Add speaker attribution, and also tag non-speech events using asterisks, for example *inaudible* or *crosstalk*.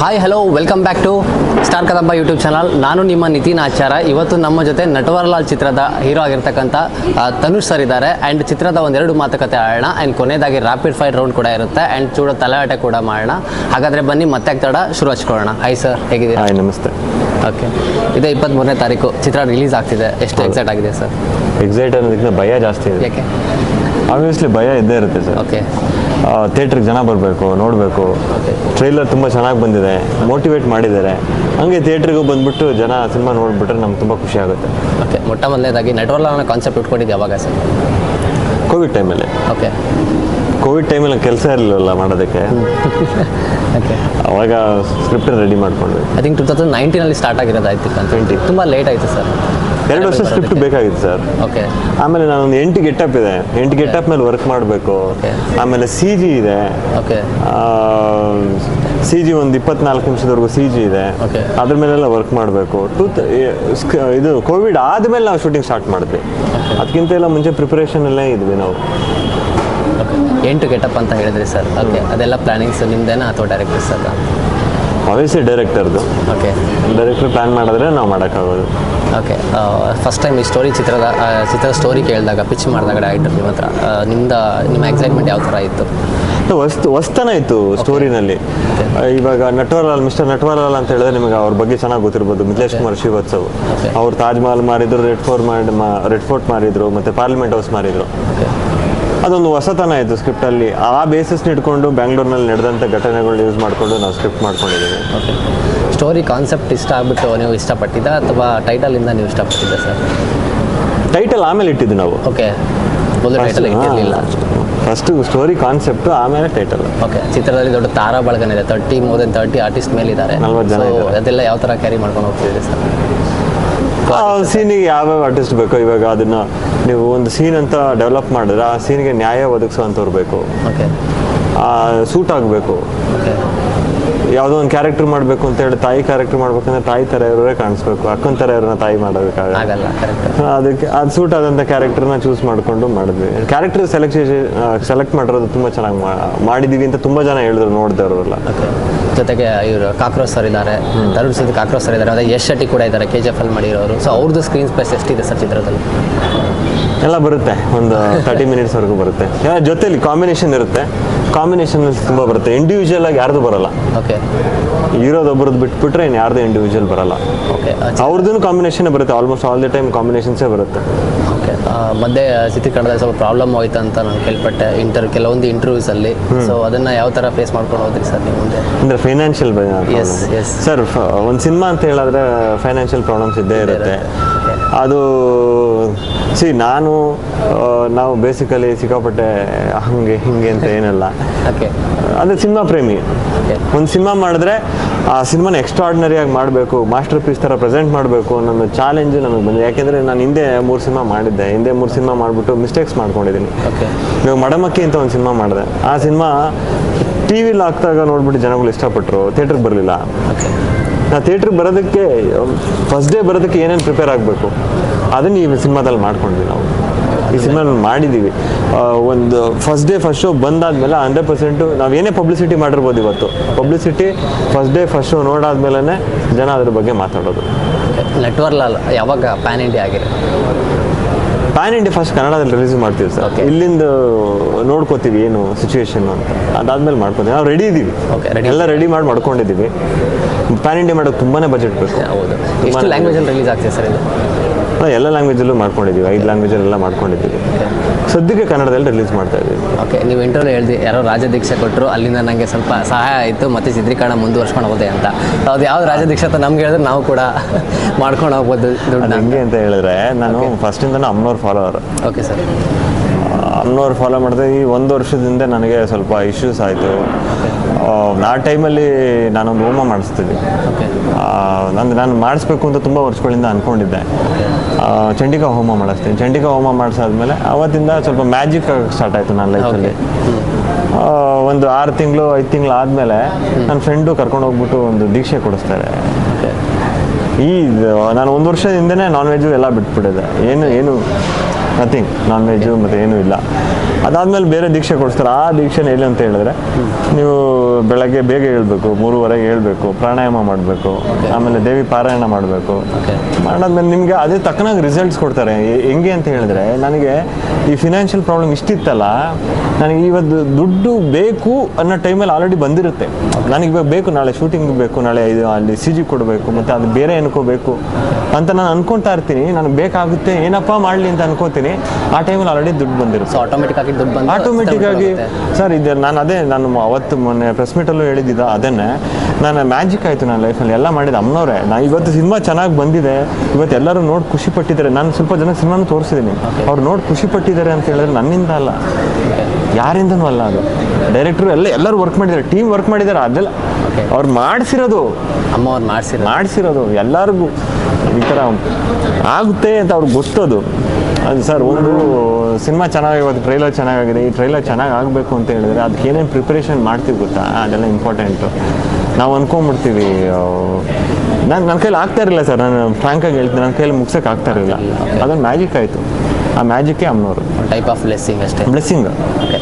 Speaker 1: Hi hello welcome back to star Kadamba YouTube channel ನಾನು ನಿಮ್ಮ ನಿತಿನ್ ಆಚಾರ. ಇವತ್ತು ನಮ್ಮ ಜೊತೆ ನಟವರಲಾಲ್ ಚಿತ್ರದ ಹೀರೋ ಆಗಿರ್ತಕ್ಕಂಥ ತನುಷ್ ಸರ್ ಇದ್ದಾರೆ. ಆ್ಯಂಡ್ ಚಿತ್ರದ ಒಂದೆರಡು ಮಾತುಕತೆ ಆಡೋಣ. ಆ್ಯಂಡ್ ಕೊನೆಯದಾಗಿ ರ್ಯಾಪಿಡ್ ಫೈರ್ ರೌಂಡ್ ಕೂಡ ಇರುತ್ತೆ. ಆ್ಯಂಡ್ ಚೂಡ ತಲಾಟೆ ಕೂಡ ಮಾಡೋಣ. ಹಾಗಾದರೆ ಬನ್ನಿ ಮತ್ತೆ ತಡ? ಶುರು ಹಚ್ಕೊಳ್ಳೋಣ. ಹಾಯ್ ಸರ್ ಹೇಗಿದ್ದೀರಾ?
Speaker 2: ಹಾಯ್ ನಮಸ್ತೆ.
Speaker 1: ಓಕೆ ಇದೇ ಇಪ್ಪತ್ತ್ಮೂರನೇ ತಾರೀಕು. ಚಿತ್ರ ರಿಲೀಸ್ ಆಗ್ತಿದೆ. ಎಷ್ಟು ಎಕ್ಸೈಟ್ ಆಗಿದೆ ಸರ್
Speaker 2: ಎಕ್ಸೈಟ್ ಅನ್ನೋದಕ್ಕಿಂತ ಭಯ ಜಾಸ್ತಿ ಇದೆ.
Speaker 1: ಯಾಕೆ?
Speaker 2: ಆಬ್ವಿಯಸ್ಲಿ ಭಯ ಇದ್ದೇ ಇರುತ್ತೆ ಸರ್.
Speaker 1: ಓಕೆ
Speaker 2: ಥಿಯೇಟ್ರಿಗೆ ಜನ ಬರಬೇಕು ನೋಡಬೇಕು. ಟ್ರೈಲರ್ ತುಂಬ ಚೆನ್ನಾಗಿ ಬಂದಿದೆ. ಮೋಟಿವೇಟ್ ಮಾಡಿದ್ದಾರೆ. ಹಂಗೆ ಥಿಯೇಟ್ರಿಗೂ ಬಂದ್ಬಿಟ್ಟು ಜನ ಸಿನಿಮಾ ನೋಡಿಬಿಟ್ರೆ ನಮ್ಗೆ ತುಂಬ ಖುಷಿ ಆಗುತ್ತೆ.
Speaker 1: ಓಕೆ ಮೊಟ್ಟ ಮೊದಲನೇದಾಗಿ ನಟವರಲಾಲ್ನ ಕಾನ್ಸೆಪ್ಟ್ ಇಟ್ಕೊಂಡಿದ್ದೆ ಯಾವಾಗ ಸರ್?
Speaker 2: ಕೋವಿಡ್ ಟೈಮಲ್ಲಿ
Speaker 1: ಓಕೆ
Speaker 2: ಕೋವಿಡ್ ಟೈಮಲ್ಲಿ ಕೆಲಸ ಇರಲಿಲ್ಲ ಮಾಡೋದಕ್ಕೆ. *laughs*
Speaker 1: ಓಕೆ
Speaker 2: ಅವಾಗ ಸ್ಕ್ರಿಪ್ಟ್ ರೆಡಿ ಮಾಡ್ಕೊಂಡ್ವಿ.
Speaker 1: ಐ ಥಿಂಕ್ ಟೂ ತೌಸಂಡ್ ನೈನ್ಟೀನಲ್ಲಿ ಸ್ಟಾರ್ಟ್ ಆಗಿರೋದು ಆಯ್ತು
Speaker 2: ಟ್ವೆಂಟಿ
Speaker 1: ತುಂಬ ಲೇಟ್ ಆಯಿತು ಸರ್.
Speaker 2: ಎರಡು ವರ್ಷ ಸ್ಕ್ರಿಪ್ಟ್ ಬೇಕಾಗಿತ್ತು ಸರ್
Speaker 1: ಓಕೆ
Speaker 2: ಆಮೇಲೆ ನಾನೊಂದು ಎಂಟು ಗೆಟಪ್ ಇದೆ. ಎಂಟು ಗೆಟಪ್ ಮೇಲೆ ವರ್ಕ್ ಮಾಡಬೇಕು. ಆಮೇಲೆ ಸಿ ಜಿ ಇದೆ ಸಿ ಜಿ ಒಂದು ಇಪ್ಪತ್ನಾಲ್ಕು ನಿಮಿಷದವರೆಗೂ ಸಿ ಜಿ ಇದೆ. ಅದ್ರ ಮೇಲೆಲ್ಲ ವರ್ಕ್ ಮಾಡಬೇಕು. ಟೂ ಇದು ಕೋವಿಡ್ ಆದಮೇಲೆ ನಾವು ಶೂಟಿಂಗ್ ಸ್ಟಾರ್ಟ್ ಮಾಡಿದ್ವಿ. ಅದಕ್ಕಿಂತ ಎಲ್ಲ ಮುಂಚೆ ಪ್ರಿಪರೇಷನ್ ಅಲ್ಲೇ ಇದ್ವಿ ನಾವು.
Speaker 1: ಎಂಟು ಗೆಟಪ್ ಅಂತ ಹೇಳಿದ್ರಿ ಸರ್ ಓಕೆ ಅದೆಲ್ಲ ಪ್ಲಾನಿಂಗ್ಸ್ ನಿಮ್ದೇನಾ ಅಥವಾ ಡೈರೆಕ್ಟರ್ ಸರ್
Speaker 2: ಆಬ್ವಿಯಸ್ಲಿ ಡೈರೆಕ್ಟರ್ದು
Speaker 1: ಓಕೆ
Speaker 2: ಡೈರೆಕ್ಟರ್ ಪ್ಲ್ಯಾನ್ ಮಾಡಿದ್ರೆ ನಾವು ಮಾಡೋಕ್ಕಾಗೋದು.
Speaker 1: ಓಕೆ ಫಸ್ಟ್ ಟೈಮ್ ಈ ಸ್ಟೋರಿ ಚಿತ್ರದ ಚಿತ್ರ ಚಿತ್ರದ ಸ್ಟೋರಿ ಕೇಳಿದಾಗ ಪಿಚ್ ಮಾಡಿದಾಗ ಡೈರೆಕ್ಟರ್ ನಿಮ್ಮ ಹತ್ರ ಆ, ನಿಮ್ದ ನಿಮ್ಮ ಎಕ್ಸೈಟ್ಮೆಂಟ್ ಯಾವ ಥರ ಇತ್ತು?
Speaker 2: ವಸ್ತು ವಸ್ತನ ಇತ್ತು ಸ್ಟೋರಿನಲ್ಲಿ ಇವಾಗ ನಟ್ವರಲಾಲ್ ಮಿಸ್ಟರ್ ನಟ್ವರಲಾಲ್ ಅಂತ ಹೇಳಿದ್ರೆ ನಿಮಗೆ ಅವ್ರ ಬಗ್ಗೆ ಚೆನ್ನಾಗಿ ಗೊತ್ತಿರ್ಬೋದು. ಮಿಥಿಲೇಶ್ ಕುಮಾರ್ ಶ್ರೀವತ್ಸವ್. ಅವ್ರು ತಾಜ್ ಮಹಲ್ ಮಾರಿದ್ರು ರೆಡ್ ಫೋರ್ಟ್ ಮಾಡಿ ರೆಡ್ ಫೋರ್ಟ್ ಮಾಡಿದ್ರು ಮತ್ತೆ ಪಾರ್ಲಿಮೆಂಟ್ ಹೌಸ್ ಮಾರಿದ್ರು ಅದೊಂದು ಹೊಸತನ ಇತ್ತು ಸ್ಕ್ರಿಪ್ಟಲ್ಲಿ ಆ ಬೇಸಿಸ್ನ ಇಟ್ಕೊಂಡು ಬ್ಯಾಂಗ್ಳೂರ್ನಲ್ಲಿ ನಡೆದಂಥ ಘಟನೆಗಳನ್ನ ಯೂಸ್ ಮಾಡಿಕೊಂಡು ನಾವು ಸ್ಕ್ರಿಪ್ಟ್ ಮಾಡ್ಕೊಂಡಿದ್ದೀವಿ.
Speaker 1: ಓಕೆ ಸ್ಟೋರಿ ಕಾನ್ಸೆಪ್ಟ್ ಇಷ್ಟ ಆಗ್ಬಿಟ್ಟು ನೀವು ಇಷ್ಟಪಟ್ಟಿದ್ದ ಅಥವಾ ಟೈಟಲಿಂದ ನೀವು ಇಷ್ಟಪಟ್ಟಿದ್ದ ಸರ್
Speaker 2: ಟೈಟಲ್ ಆಮೇಲೆ ಇಟ್ಟಿದ್ದು ನಾವು.
Speaker 1: ಓಕೆ ಮೊದಲು ಟೈಟಲ್ ಇಟ್ಟಿರಲಿಲ್ಲ.
Speaker 2: ಫಸ್ಟ್ ಸ್ಟೋರಿ ಕಾನ್ಸೆಪ್ಟ್ ಆಮೇಲೆ ಟೈಟಲ್
Speaker 1: ಓಕೆ ಚಿತ್ರದಲ್ಲಿ ದೊಡ್ಡ ತಾರಾ ಬಳಗನ ಇದೆ. Thirty more than thirty artist ಮೇಲಿದ್ದಾರೆ.
Speaker 2: ನಲ್ವತ್ತು ಜನ.
Speaker 1: ಅದೆಲ್ಲ ಯಾವ ಥರ ಕ್ಯಾರಿ ಮಾಡ್ಕೊಂಡು ಹೋಗ್ತಿದ್ದೀರಿ ಸರ್
Speaker 2: ಸೀನಿಗೆ ಯಾವ್ಯಾವ ಆರ್ಟಿಸ್ಟ್ ಬೇಕು ಇವಾಗ ಅದನ್ನ ನೀವು ಒಂದು ಸೀನ್ ಅಂತ ಡೆವಲಪ್ ಮಾಡಿದ್ರೆ ಆ ಸೀನ್ಗೆ ನ್ಯಾಯ ಒದಗಿಸೋವಂಥವ್ರು ಬೇಕು. ಸೂಟ್ ಆಗಬೇಕು. ಯಾವುದೋ ಒಂದು ಕ್ಯಾರೆಕ್ಟರ್ ಮಾಡಬೇಕು ಅಂತ ಹೇಳಿ ತಾಯಿ ಕ್ಯಾರೆಕ್ಟರ್ ಮಾಡ್ಬೇಕಂದ್ರೆ ತಾಯಿ ಥರ ಇರೋರೇ ಕಾಣಿಸ್ಬೇಕು. ಅಕ್ಕನ ಥರ ಇವ್ರನ್ನ ತಾಯಿ ಮಾಡೋದಕ್ಕಾಗಲ್ಲ. ಅದಕ್ಕೆ ಅದು ಸೂಟ್ ಆದಂಥ ಕ್ಯಾರೆಕ್ಟರ್ನ ಚೂಸ್ ಮಾಡಿಕೊಂಡು ಮಾಡಿದ್ವಿ. ಕ್ಯಾರೆಕ್ಟರ್ ಸೆಲೆಕ್ಟ್ ಸೆಲೆಕ್ಟ್ ಮಾಡಿರೋದು ತುಂಬ ಚೆನ್ನಾಗಿ ಮಾಡಿದ್ದೀವಿ ಅಂತ ತುಂಬ ಜನ ಹೇಳಿದ್ರು ನೋಡಿದವರೆಲ್ಲ.
Speaker 1: ಅವರೆಲ್ಲ ಜೊತೆಗೆ ಇವರು ಕಾಕ್ರೋಚ್ ಸರ್ ಇದ್ದಾರೆ ತರುಣ್ ಕಾಕ್ರೋಚ್ ಸರ್ ಇದ್ದಾರೆ ಅದೇ ಯಶ್ ಶೆಟ್ಟಿ ಕೂಡ ಇದ್ದಾರೆ ಕೆ ಜಿ ಎಫ್ ಅಲ್ಲಿ ಮಾಡಿರೋರು. ಸೊ ಅವ್ರದ್ದು ಸ್ಕ್ರೀನ್ ಸ್ಪೇಸ್ ಎಷ್ಟಿದೆ ಸರ್ ಚಿತ್ರದಲ್ಲಿ?
Speaker 2: ಎಲ್ಲ ಬರುತ್ತೆ. ಒಂದು ತರ್ಟಿ ಮಿನಿಟ್ಸ್ವರೆಗೂ ಬರುತ್ತೆ. ಜೊತೆಲಿ ಕಾಂಬಿನೇಷನ್ ಇರುತ್ತೆ. ಕಾಂಬಿನೇಷನ್ ತುಂಬ ಬರುತ್ತೆ. ಇಂಡಿವಿಜುವಲ್ ಆಗಿ ಯಾರ್ದು ಬರಲ್ಲ.
Speaker 1: ಓಕೆ
Speaker 2: ಇರೋದೊಬ್ಬರದ್ದು ಬಿಟ್ಬಿಟ್ರೆ ಇನ್ನು ಯಾರ್ದು ಇಂಡಿವಿಜುವಲ್ ಬರಲ್ಲ.
Speaker 1: ಓಕೆ
Speaker 2: ಅವ್ರದ್ದು ಕಾಂಬಿನೇಷನ್ ಬರುತ್ತೆ. ಆಲ್ಮೋಸ್ಟ್ ಆಲ್ ದಿ ಟೈಮ್ ಕಾಂಬಿನೇಷನ್ಸೇ ಬರುತ್ತೆ.
Speaker 1: ಓಕೆ ಮಧ್ಯೆ ಚಿತ್ರೀಕರಣದಲ್ಲಿ ಸ್ವಲ್ಪ ಪ್ರಾಬ್ಲಮ್ ಹೋಯ್ತು ಅಂತ ನಾನು ಕೇಳ್ಪಟ್ಟೆ. ಇಂಟರ್ ಕೆಲವೊಂದು ಇಂಟರ್ವ್ಯೂಸಲ್ಲಿ ಸೊ ಅದನ್ನ ಯಾವ ಥರ ಫೇಸ್ ಮಾಡ್ಕೊಂಡು ಹೋದ್ರಿ ಸರ್ ನೀವು ಮುಂದೆ?
Speaker 2: ಅಂದ್ರೆ ಫೈನಾನ್ಷಿಯಲ್
Speaker 1: ಎಸ್ ಎಸ್
Speaker 2: ಸರ್ ಒಂದು ಸಿನಿಮಾ ಅಂತ ಹೇಳಿದ್ರೆ ಫೈನಾನ್ಷಿಯಲ್ ಪ್ರಾಬ್ಲಮ್ಸ್ ಇದ್ದೇ ಇರುತ್ತೆ. ಅದು ಸಿ ನಾನು ನಾವು ಬೇಸಿಕಲಿ ಸಿಕ್ಕಾಪಟ್ಟೆ ಹಂಗೆ ಹಿಂಗೆ ಅಂತ ಏನಲ್ಲ.
Speaker 1: ಓಕೆ
Speaker 2: ಅದೇ ಸಿನಿಮಾ ಪ್ರೇಮಿ. ಒಂದು ಸಿನಿಮಾ ಮಾಡಿದ್ರೆ ಆ ಸಿನಿಮಾನ ಎಕ್ಸ್ಟ್ರಾರ್ಡಿನರಿ ಆಗಿ ಮಾಡಬೇಕು ಮಾಸ್ಟರ್ ಪೀಸ್ ಥರ ಪ್ರೆಸೆಂಟ್ ಮಾಡಬೇಕು ಅನ್ನೋ ಚಾಲೆಂಜ್ ನಮಗೆ ಬಂದಿದೆ. ಯಾಕೆಂದರೆ ನಾನು ಹಿಂದೆ ಮೂರು ಸಿನಿಮಾ ಮಾಡಿದ್ದೆ. ಹಿಂದೆ ಮೂರು ಸಿನಿಮಾ ಮಾಡಿಬಿಟ್ಟು ಮಿಸ್ಟೇಕ್ಸ್ ಮಾಡ್ಕೊಂಡಿದ್ದೀನಿ. ಇವಾಗ ಮಡಮಕ್ಕಿ ಅಂತ ಒಂದು ಸಿನಿಮಾ ಮಾಡಿದೆ. ಆ ಸಿನಿಮಾ ಟಿ ವಿಲಿ ಹಾಕ್ದಾಗ ನೋಡ್ಬಿಟ್ಟು ಜನಗಳು ಇಷ್ಟಪಟ್ಟರು ಥಿಯೇಟ್ರಿಗೆ ಬರಲಿಲ್ಲ.
Speaker 1: ಓಕೆ
Speaker 2: ನಾ ಥಿಯೇಟ್ರಿಗೆ ಬರೋದಕ್ಕೆ ಫಸ್ಟ್ ಡೇ ಬರೋದಕ್ಕೆ ಏನೇನು ಪ್ರಿಪೇರ್ ಆಗಬೇಕು? ಅದನ್ನ ಈ ಸಿನಿಮಾದಲ್ಲಿ ಮಾಡ್ಕೊಂಡ್ವಿ ನಾವು. ಈ ಸಿನಿಮಾ ಮಾಡಿದ್ದೀವಿ ಒಂದು ಫಸ್ಟ್ ಡೇ ಫಸ್ಟ್ ಶೋ ಬಂದಾದ್ಮೇಲೆ ಹಂಡ್ರೆಡ್ ಪರ್ಸೆಂಟು ನಾವು ಏನೇ ಪಬ್ಲಿಸಿಟಿ ಮಾಡಿರ್ಬೋದು ಇವತ್ತು. Publicity first day first show ನೋಡಾದ್ಮೇಲೆ ಜನ ಅದ್ರ ಬಗ್ಗೆ ಮಾತಾಡೋದು.
Speaker 1: ನೆಟ್ವರ್ಲ್ ಯಾವಾಗ ಪ್ಯಾನ್ ಇಂಡಿಯಾ ಆಗಿದೆ
Speaker 2: ಪ್ಯಾನ್ ಇಂಡಿಯಾ ಫಸ್ಟ್ ಕನ್ನಡದಲ್ಲಿ ರಿಲೀಸ್ ಮಾಡ್ತೀವಿ ಸರ್. ಇಲ್ಲಿಂದ ನೋಡ್ಕೋತೀವಿ ಏನು ಸಿಚುವೇಶನ್ ಅಂತ. ಅದಾದ್ಮೇಲೆ ಮಾಡ್ಕೋತೀವಿ. ನಾವು ರೆಡಿ
Speaker 1: ready.
Speaker 2: ಎಲ್ಲ ರೆಡಿ ಮಾಡಿ ಮಾಡ್ಕೊಂಡಿದ್ದೀವಿ ಪ್ಯಾನ್ ಇಂಡಿಯಾ ಮಾಡೋಕೆ ತುಂಬಾನೇ ಬಜೆಟ್ ಬೇಕು.
Speaker 1: ಹೌದು. ಲ್ಯಾಂಗ್ವೇಜಲ್ಲಿ ರಿಲೀಸ್ ಆಗ್ತಿದೆ ಸರ್ ಇದು?
Speaker 2: ಎಲ್ಲ ಲ್ಯಾಂಗ್ವೇಜಲ್ಲೂ ಮಾಡ್ಕೊಂಡಿದ್ದೀವಿ ಐದು ಲ್ಯಾಂಗ್ವೇಜಲ್ಲೆಲ್ಲ ಮಾಡ್ಕೊಂಡಿದ್ದೀವಿ ಸದ್ಯಕ್ಕೆ ಕನ್ನಡದಲ್ಲಿ ರಿಲೀಸ್ ಮಾಡ್ತಾ ಇದ್ದೀವಿ
Speaker 1: ಓಕೆ ನೀವು ಇಂಟರ್ವ್ಯೂ ಹೇಳ್ದಿ ಯಾರೋ ರಾಜದೀಕ್ಷೆ ಕೊಟ್ಟರು ಅಲ್ಲಿಂದ ನನಗೆ ಸ್ವಲ್ಪ ಸಹಾಯ ಆಯಿತು ಮತ್ತೆ ಚಿತ್ರೀಕರಣ ಮುಂದುವರ್ಸ್ಕೊಂಡು ಹೋದೆ ಅಂತ. ಅದು ಯಾವ ರಾಜದೀಕ್ಷೆ ಅಂತ ನಮ್ಗೆ ಹೇಳಿದ್ರೆ ನಾವು ಕೂಡ *laughs* ಮಾಡ್ಕೊಂಡು ಹೋಗ್ಬೋದು ದುಡ್ಡು
Speaker 2: ಹಂಗೆ ಅಂತ ಹೇಳಿದ್ರೆ ನಾನು ಫಸ್ಟಿಂದನೂ ಅಮ್ನೋರ್ ಫಾಲೋವರ್
Speaker 1: ಓಕೆ ಸರ್
Speaker 2: ಅಮ್ನೋರ್ ಫಾಲೋ ಮಾಡಿದೆ ಈ ಒಂದು ವರ್ಷದಿಂದ ನನಗೆ ಸ್ವಲ್ಪ ಇಶ್ಯೂಸ್ ಆಯಿತು. ಆ ಟೈಮಲ್ಲಿ ನಾನೊಂದು ಹೋಮ ಮಾಡಿಸ್ತಿದ್ದೆ. ನಂದು ನಾನು ಮಾಡಿಸ್ಬೇಕು ಅಂತ ತುಂಬ ವರ್ಷಗಳಿಂದ ಅಂದ್ಕೊಂಡಿದ್ದೆ ಚಂಡಿಕಾ ಹೋಮ ಮಾಡಿಸ್ತೀನಿ. ಚಂಡಿಕಾ ಹೋಮ ಮಾಡಿಸಾದ್ಮೇಲೆ ಅವತ್ತಿಂದ ಸ್ವಲ್ಪ ಮ್ಯಾಜಿಕ್ ಸ್ಟಾರ್ಟ್ ಆಯಿತು ನನ್ನ ಲೈಫಲ್ಲಿ ಒಂದು ಆರು ತಿಂಗಳು ಐದು ತಿಂಗಳು ಆದಮೇಲೆ ನನ್ನ ಫ್ರೆಂಡು ಕರ್ಕೊಂಡು ಹೋಗ್ಬಿಟ್ಟು ಒಂದು ದೀಕ್ಷೆ ಕೊಡಿಸ್ತಾರೆ. ಈ ನಾನು ಒಂದು ವರ್ಷದ ಹಿಂದೆನೇ ನಾನ್ ವೆಜ್ಜು ಎಲ್ಲ ಬಿಟ್ಬಿಟ್ಟಿದೆ. ಏನು ಏನು ನಥಿಂಗ್ ನಾನ್ ವೆಜ್ಜು ಮತ್ತು ಏನೂ ಇಲ್ಲ. ಅದಾದ್ಮೇಲೆ ಬೇರೆ ದೀಕ್ಷೆ ಕೊಡಿಸ್ತಾರೆ. ಆ ದೀಕ್ಷೆನ ಎಲ್ಲಿ ಅಂತ ಹೇಳಿದ್ರೆ ನೀವು ಬೆಳಗ್ಗೆ ಬೇಗ ಹೇಳ್ಬೇಕು ಮೂರುವರೆಗೆ ಹೇಳ್ಬೇಕು ಪ್ರಾಣಾಯಾಮ ಮಾಡಬೇಕು ಆಮೇಲೆ ದೇವಿ ಪಾರಾಯಣ ಮಾಡಬೇಕು. ಮಾಡಾದ್ಮೇಲೆ ನಿಮಗೆ ಅದೇ ತಕ್ಕನಾಗಿ ರಿಸಲ್ಟ್ಸ್ ಕೊಡ್ತಾರೆ. ಹೆಂಗೆ ಅಂತ ಹೇಳಿದ್ರೆ ನನಗೆ ಈ ಫಿನಾನ್ಷಿಯಲ್ ಪ್ರಾಬ್ಲಮ್ ಇಷ್ಟಿತ್ತಲ್ಲ ನನಗೆ ಇವತ್ತು ದುಡ್ಡು ಬೇಕು ಅನ್ನೋ ಟೈಮಲ್ಲಿ ಆಲ್ರೆಡಿ ಬಂದಿರುತ್ತೆ. ನನಗೆ ಬೇಕು ನಾಳೆ ಶೂಟಿಂಗ್ ಬೇಕು ನಾಳೆ ಇದು ಅಲ್ಲಿ ಸಿ ಜಿ ಕೊಡಬೇಕು ಮತ್ತು ಅದು ಬೇರೆ ಅನ್ಕೋಬೇಕು ಅಂತ ನಾನು ಅನ್ಕೊಂತಾ ಇರ್ತೀನಿ. ನನಗೆ ಬೇಕಾಗುತ್ತೆ ಏನಪ್ಪ ಮಾಡಲಿ ಅಂತ ಅನ್ಕೋತೀನಿ. ಆ ಟೈಮಲ್ಲಿ ಆಲ್ರೆಡಿ ದುಡ್ಡು ಬಂದಿರುತ್ತೆ.
Speaker 1: ಸೊ ಆಟೋಮೆಟಿಕ್ ಆಗಿ ದುಡ್ಡು ಬಂದು
Speaker 2: ಆಟೋಮೆಟಿಕ್ ಆಗಿ ಸರ್ ಇದೆ ನಾನು ಅದೇ ನಾನು ಅವತ್ತು ಮೊನ್ನೆ ಪ್ರೆಸ್ ಮೀಟಲ್ಲೂ ಹೇಳಿದ್ದಿದ್ದ ಅದನ್ನೇ. ನಾನು ಮ್ಯಾಜಿಕ್ ಆಯಿತು ನನ್ನ ಲೈಫಲ್ಲಿ ಎಲ್ಲ ಮಾಡಿದ ಅಮ್ಮನವ್ರೆ. ನಾನು ಇವತ್ತು ಸಿನಿಮಾ ಚೆನ್ನಾಗಿ ಬಂದಿದೆ. ಇವತ್ತು ಎಲ್ಲರೂ ನೋಡಿ ಖುಷಿ ಪಟ್ಟಿದ್ದಾರೆ. ನಾನು ಸ್ವಲ್ಪ ಜನ ಸಿನಿಮಾನು ತೋರಿಸಿದ್ದೀನಿ. ಅವ್ರು ನೋಡಿ ಖುಷಿ ಪಟ್ಟಿದ್ದಾರೆ ಅಂತ ಹೇಳಿದ್ರೆ ನನ್ನಿಂದ ಅಲ್ಲ. ಯಾರಿಂದನೂ ಅಲ್ಲ ಅದು. ಡೈರೆಕ್ಟ್ರು ಎಲ್ಲ ಎಲ್ಲರೂ ವರ್ಕ್ ಮಾಡಿದ್ದಾರೆ. ಟೀಮ್ ವರ್ಕ್ ಮಾಡಿದ್ದಾರೆ. ಅದೆಲ್ಲ. ಅವ್ರು ಮಾಡಿಸಿರೋದು.
Speaker 1: ಅಮ್ಮ ಅವ್ರು ಮಾಡಿಸಿರೋ
Speaker 2: ಮಾಡಿಸಿರೋದು. ಎಲ್ಲರಿಗೂ ಈ ಥರ ಆಗುತ್ತೆ ಅಂತ ಅವ್ರಿಗೆ ಗೊತ್ತದು. ಅದು ಸರ್ ಒಂದು ಸಿನಿಮಾ ಚೆನ್ನಾಗಿ ಇವತ್ತು ಟ್ರೈಲರ್ ಚೆನ್ನಾಗಾಗಿದೆ. ಈ ಟ್ರೈಲರ್ ಚೆನ್ನಾಗಿ ಆಗಬೇಕು ಅಂತ ಹೇಳಿದ್ರೆ ಅದಕ್ಕೆ ಏನೇನು ಪ್ರಿಪ್ರೇಷನ್ ಮಾಡ್ತೀವಿ ಗೊತ್ತಾ? ಅದೆಲ್ಲ ಇಂಪಾರ್ಟೆಂಟು ನಾವು ಅಂದ್ಕೊಂಬಿಡ್ತೀವಿ ನಾನು ನನ್ನ ಕೈಲಿ ಆಗ್ತಾ ಇರಲಿಲ್ಲ ಸರ್. ನಾನು ಫ್ರ್ಯಾಂಕಾಗಿ ಹೇಳ್ತೀನಿ ನನ್ನ ಕೈಲಿ ಮುಗ್ಸೋಕೆ ಆಗ್ತಾ ಇರಲಿಲ್ಲ. ಅದೊಂದು ಮ್ಯಾಜಿಕ್ ಆಯಿತು. ಆ ಮ್ಯಾಜಿಕ್ಕೇ ಅಮ್ಮನವರು
Speaker 1: ಟೈಪ್ ಆಫ್ ಬ್ಲೆಸ್ಸಿಂಗ್ ಅಷ್ಟೇ.
Speaker 2: Blessing
Speaker 1: okay